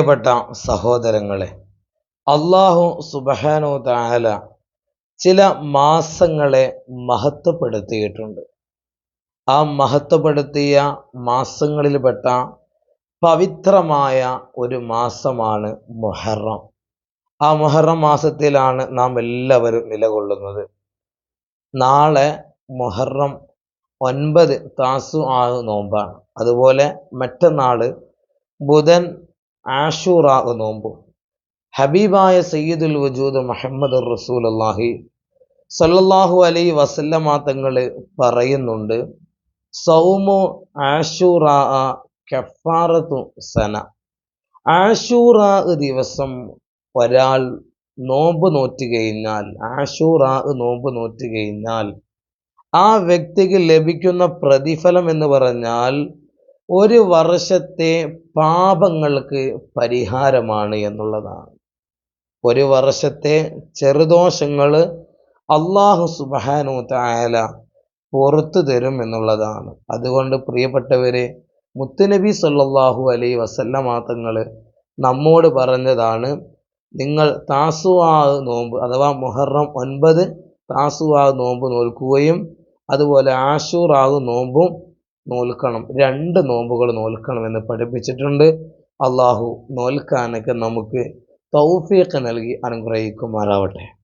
പ്രിയപ്പെട്ട സഹോദരങ്ങളെ അള്ളാഹു സുബഹാനോ താല ചില മാസങ്ങളെ മഹത്വപ്പെടുത്തിയിട്ടുണ്ട്. ആ മഹത്വപ്പെടുത്തിയ മാസങ്ങളിൽപ്പെട്ട പവിത്രമായ ഒരു മാസമാണ് മുഹറം. ആ മുഹറം മാസത്തിലാണ് നാം എല്ലാവരും നിലകൊള്ളുന്നത്. നാളെ മുഹറം ഒൻപത് താസു ആ നോമ്പാണ്. അതുപോലെ മറ്റന്നാൾ ബുധൻ ആഷൂറാ നോമ്പ്. ഹബീബായ സയ്യിദുൽ വജൂദ് മുഹമ്മദ് റസൂൽ അള്ളാഹി സല്ലല്ലാഹു അലൈ വസല്ലമ തങ്ങൾ പറയുന്നുണ്ട് സൗമു ആഷൂറാ കഫാറത്തു സന. ആഷൂറാ ദിവസം ഒരാൾ നോമ്പ് നോറ്റ് കഴിഞ്ഞാൽ ആഷൂറാ നോമ്പ് നോറ്റ് കഴിഞ്ഞാൽ ആ വ്യക്തിക്ക് ലഭിക്കുന്ന പ്രതിഫലം എന്ന് പറഞ്ഞാൽ ഒരു വർഷത്തെ പാപങ്ങൾക്ക് പരിഹാരമാണ് എന്നുള്ളതാണ്. ഒരു വർഷത്തെ ചെറുദോഷങ്ങൾ അള്ളാഹു സുബാനു തായാല പുറത്തു തരും എന്നുള്ളതാണ്. അതുകൊണ്ട് പ്രിയപ്പെട്ടവരെ മുത്തുനബി സല്ലാഹു അലൈ വസല്ല തങ്ങൾ നമ്മോട് പറഞ്ഞതാണ് നിങ്ങൾ താസുവാ നോമ്പ് അഥവാ മുഹറം ഒൻപത് താസുവാ നോമ്പ് നോൽക്കുകയും അതുപോലെ ആഷൂറാവ് നോമ്പും നോൽക്കണം. രണ്ട് നോമ്പുകൾ നോൽക്കണം എന്ന് പഠിപ്പിച്ചിട്ടുണ്ട്. അള്ളാഹു നോൽക്കാനൊക്കെ നമുക്ക് തൗഫീഖ് നൽകി അനുഗ്രഹിക്കുമാറാവട്ടെ.